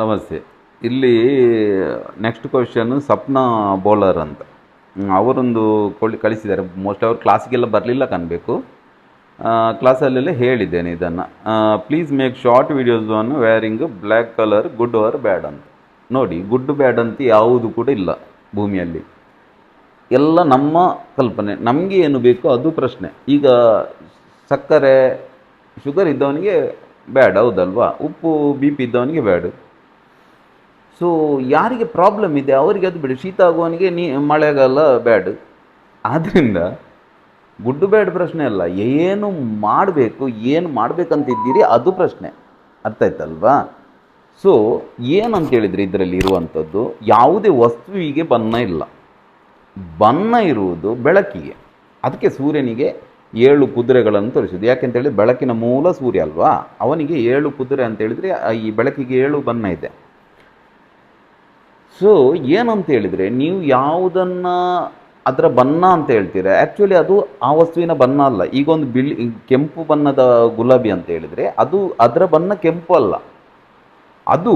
ನಮಸ್ತೆ. ಇಲ್ಲಿ next question Sapna bowler ಅಂತ. ಅವರೊಂದು ಕೊಳಿ ಕಳಿಸಿದ್ದಾರೆ. ಮೋಸ್ಟ್ ಅವ್ರು ಕ್ಲಾಸಿಗೆಲ್ಲ ಬರಲಿಲ್ಲ ಕಾಣಬೇಕು. ಕ್ಲಾಸಲ್ಲೆಲ್ಲ ಹೇಳಿದ್ದೇನೆ ಇದನ್ನು. Please make short videos on wearing black colour good or bad ಅಂತ. ನೋಡಿ ಗುಡ್ ಬ್ಯಾಡ್ ಅಂತ ಯಾವುದು ಕೂಡ ಇಲ್ಲ ಭೂಮಿಯಲ್ಲಿ. ಎಲ್ಲ ನಮ್ಮ ಕಲ್ಪನೆ. ನಮಗೆ ಏನು ಬೇಕೋ ಅದು ಪ್ರಶ್ನೆ. ಈಗ ಸಕ್ಕರೆ ಶುಗರ್ ಇದ್ದವನಿಗೆ ಬ್ಯಾಡ್ ಹೌದಲ್ವಾ? ಉಪ್ಪು ಬಿ ಪಿ ಇದ್ದವನಿಗೆ ಬ್ಯಾಡ್ ಸೊ ಯಾರಿಗೆ ಪ್ರಾಬ್ಲಮ್ ಇದೆ, ಅವರಿಗೆ ಅದು ಬಿಡಿ. ಶೀತ ಆಗುವವನಿಗೆ ನೀ, ಮಳೆಗಾಲ ಬ್ಯಾಡ್ ಆದ್ದರಿಂದ ಗುಡ್ಡು ಬ್ಯಾಡ್ ಪ್ರಶ್ನೆ ಅಲ್ಲ. ಏನು ಮಾಡಬೇಕು, ಏನು ಮಾಡಬೇಕಂತಿದ್ದೀರಿ, ಅದು ಪ್ರಶ್ನೆ. ಅರ್ಥ ಆಯ್ತಲ್ವಾ? ಸೊ ಏನಂತ ಹೇಳಿದರೆ ಇದರಲ್ಲಿ ಇರುವಂಥದ್ದು? ಯಾವುದೇ ವಸ್ತುವಿಗೆ ಬಣ್ಣ ಇಲ್ಲ. ಬಣ್ಣ ಇರುವುದು ಬೆಳಕಿಗೆ. ಅದಕ್ಕೆ ಸೂರ್ಯನಿಗೆ ಏಳು ಕುದುರೆಗಳನ್ನು ತೋರಿಸಿದ್ದು. ಯಾಕೆಂತ ಹೇಳಿದ್ರೆ, ಬೆಳಕಿನ ಮೂಲ ಸೂರ್ಯ ಅಲ್ವಾ? ಅವನಿಗೆ ಏಳು ಕುದುರೆ ಅಂತ ಹೇಳಿದರೆ ಈ ಬೆಳಕಿಗೆ ಏಳು ಬಣ್ಣ ಇದೆ. ಸೊ ಏನಂತ ಹೇಳಿದರೆ ನೀವು ಯಾವುದನ್ನು ಅದರ ಬಣ್ಣ ಅಂತ ಹೇಳ್ತೀರ? ಆ್ಯಕ್ಚುಲಿ ಅದು ಆ ವಸ್ತುವಿನ ಬಣ್ಣ ಅಲ್ಲ. ಈಗ ಒಂದು ಬಿಳಿ ಕೆಂಪು ಬಣ್ಣದ ಗುಲಾಬಿ ಅಂತ ಹೇಳಿದರೆ, ಅದು ಅದರ ಬಣ್ಣ ಕೆಂಪು ಅಲ್ಲ. ಅದು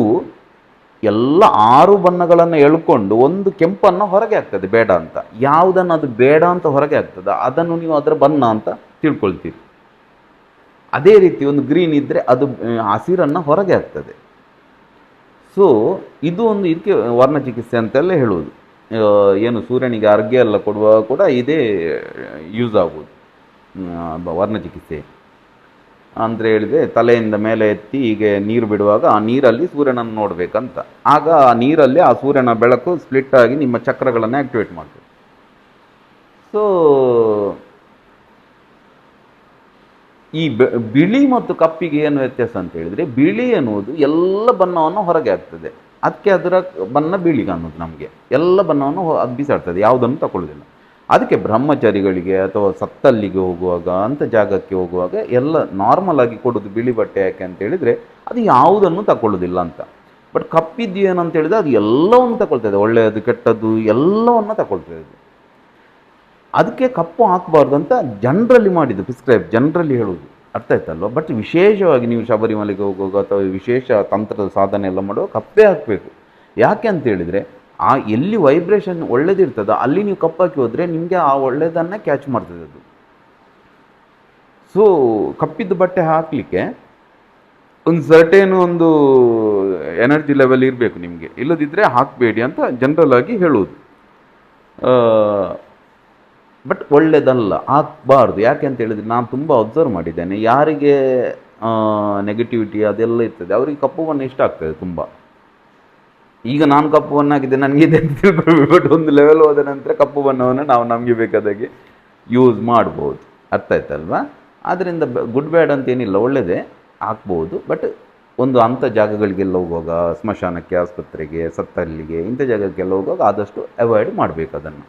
ಎಲ್ಲ ಆರು ಬಣ್ಣಗಳನ್ನು ಎಳ್ಕೊಂಡು ಒಂದು ಕೆಂಪನ್ನು ಹೊರಗೆ ಆಗ್ತದೆ ಬೇಡ ಅಂತ. ಯಾವುದನ್ನು ಅದು ಬೇಡ ಅಂತ ಹೊರಗೆ ಆಗ್ತದೆ ಅದನ್ನು ನೀವು ಅದರ ಬಣ್ಣ ಅಂತ ತಿಳ್ಕೊಳ್ತೀರಿ. ಅದೇ ರೀತಿ ಒಂದು ಗ್ರೀನ್ ಇದ್ದರೆ ಅದು ಹಸಿರನ್ನು ಹೊರಗೆ ಆಗ್ತದೆ ಸೊ ಇದು ಒಂದು ಇದಕ್ಕೆ ವರ್ಣಚಿಕಿತ್ಸೆ ಅಂತೆಲ್ಲ ಹೇಳುವುದು. ಏನು ಸೂರ್ಯನಿಗೆ ಅರ್ಘ್ಯ ಎಲ್ಲ ಕೊಡುವಾಗ ಕೂಡ ಇದೇ ಯೂಸ್ ಆಗುವುದು. ವರ್ಣ ಚಿಕಿತ್ಸೆ ಅಂದರೆ ಹೇಳಿದರೆ ತಲೆಯಿಂದ ಮೇಲೆ ಎತ್ತಿ ಹೀಗೆ ನೀರು ಬಿಡುವಾಗ ಆ ನೀರಲ್ಲಿ ಸೂರ್ಯನನ್ನು ನೋಡಬೇಕಂತ. ಆಗ ಆ ನೀರಲ್ಲಿ ಆ ಸೂರ್ಯನ ಬೆಳಕು ಸ್ಪ್ಲಿಟ್ ಆಗಿ ನಿಮ್ಮ ಚಕ್ರಗಳನ್ನು ಆ್ಯಕ್ಟಿವೇಟ್ ಮಾಡ್ತದೆ. ಸೊ ಈ ಬಿಳಿ ಮತ್ತು ಕಪ್ಪಿಗೆ ಏನು ವ್ಯತ್ಯಾಸ ಅಂತ ಹೇಳಿದರೆ ಬಿಳಿ ಅನ್ನೋದು ಎಲ್ಲ ಬಣ್ಣವನ್ನು ಹೊರಗೆ ಆಗ್ತದೆ ಅದಕ್ಕೆ ಅದರ ಬಣ್ಣ ಬಿಳಿ ಅನ್ನೋದು ನಮಗೆ. ಎಲ್ಲ ಬಣ್ಣವನ್ನು ಅದು ಬಿಸಾಡ್ತದೆ, ಯಾವುದನ್ನು ತಗೊಳ್ಳೋದಿಲ್ಲ ಅದಕ್ಕೆ ಬ್ರಹ್ಮಚಾರಿಗಳಿಗೆ ಅಥವಾ ಸತ್ತಲ್ಲಿಗೆ ಹೋಗುವಾಗ ಅಂಥ ಜಾಗಕ್ಕೆ ಹೋಗುವಾಗ ಎಲ್ಲ ನಾರ್ಮಲ್ ಆಗಿ ಕೊಡೋದು ಬಿಳಿ ಬಟ್ಟೆ ಯಾಕೆ ಅಂತ ಹೇಳಿದರೆ ಅದು ಯಾವುದನ್ನು ತಗೊಳ್ಳೋದಿಲ್ಲ ಅಂತ. ಬಟ್ ಕಪ್ಪಿದ್ದು ಏನಂತ ಹೇಳಿದ್ರೆ ಅದು ಎಲ್ಲವನ್ನು ತಗೊಳ್ತದೆ. ಒಳ್ಳೆಯದು, ಕೆಟ್ಟದ್ದು ಎಲ್ಲವನ್ನು ತಗೊಳ್ತದೆ. ಅದಕ್ಕೆ ಕಪ್ಪು ಹಾಕಬಾರ್ದು ಅಂತ ಜನರಲ್ಲಿ ಮಾಡಿದ್ದು ಪ್ರಿಸ್ಕ್ರೈಬ್ ಜನರಲ್ಲಿ ಹೇಳುವುದು. ಅರ್ಥ ಆಯ್ತಲ್ವ? ಬಟ್ ವಿಶೇಷವಾಗಿ ನೀವು ಶಬರಿಮಲೆಗೆ ಹೋಗುವಾಗ ಅಥವಾ ವಿಶೇಷ ತಂತ್ರದ ಸಾಧನೆ ಎಲ್ಲ ಮಾಡುವಾಗ ಕಪ್ಪೇ ಹಾಕಬೇಕು. ಯಾಕೆ ಅಂತ ಹೇಳಿದರೆ, ಆ ಎಲ್ಲಿ ವೈಬ್ರೇಷನ್ ಒಳ್ಳೇದಿರ್ತದೋ ಅಲ್ಲಿ ನೀವು ಕಪ್ಪಾಕಿ ಹೋದರೆ ನಿಮಗೆ ಆ ಒಳ್ಳೆಯದನ್ನು ಕ್ಯಾಚ್ ಮಾಡ್ತದೆ ಅದು. ಸೊ ಕಪ್ಪಿದ್ದು ಬಟ್ಟೆ ಹಾಕಲಿಕ್ಕೆ ಒಂದು ಸರ್ಟೇನ್ ಒಂದು ಎನರ್ಜಿ ಲೆವೆಲ್ ಇರಬೇಕು ನಿಮಗೆ. ಇಲ್ಲದಿದ್ದರೆ ಹಾಕಬೇಡಿ ಅಂತ ಜನರಲ್ ಆಗಿ ಹೇಳುವುದು. ಬಟ್ ಒಳ್ಳೆಯದಲ್ಲ ಆಗಬಾರ್ದು. ಯಾಕೆ ಅಂತ ಹೇಳಿದ್ರೆ ನಾನು ತುಂಬ ಅಬ್ಸರ್ವ್ ಮಾಡಿದ್ದೇನೆ. ಯಾರಿಗೆ ನೆಗೆಟಿವಿಟಿ ಅದೆಲ್ಲ ಇರ್ತದೆ, ಅವರಿಗೆ ಕಪ್ಪು ಬಣ್ಣ ಇಷ್ಟ ಆಗ್ತದೆ ತುಂಬ. ಈಗ ನಾನು ಕಪ್ಪು ಬಣ್ಣ ಹಾಕಿದ್ದೆ ಇದೆ ಅಂತ ತಿಳ್ಕೊಳ್ಬೇಕು. ಬಟ್ ಒಂದು ಲೆವೆಲ್ ಹೋದ ನಂತರ ಕಪ್ಪು ಬಣ್ಣವನ್ನು ನಾವು ನಮಗೆ ಬೇಕಾದಾಗೆ ಯೂಸ್ ಮಾಡ್ಬೋದು. ಅರ್ಥ ಆಯ್ತಲ್ವಾ? ಆದ್ದರಿಂದ ಗುಡ್ ಬ್ಯಾಡ್ ಅಂತ ಏನಿಲ್ಲ ಒಳ್ಳೆಯದೇ ಹಾಕ್ಬೋದು ಬಟ್ ಒಂದು ಅಂಥ ಜಾಗಗಳಿಗೆಲ್ಲ ಹೋಗುವಾಗ, ಸ್ಮಶಾನಕ್ಕೆ, ಆಸ್ಪತ್ರೆಗೆ, ಸತ್ತಲ್ಲಿಗೆ, ಇಂಥ ಜಾಗಕ್ಕೆಲ್ಲ ಹೋಗುವಾಗ ಆದಷ್ಟು ಅವಾಯ್ಡ್ ಮಾಡಬೇಕು ಅದನ್ನು.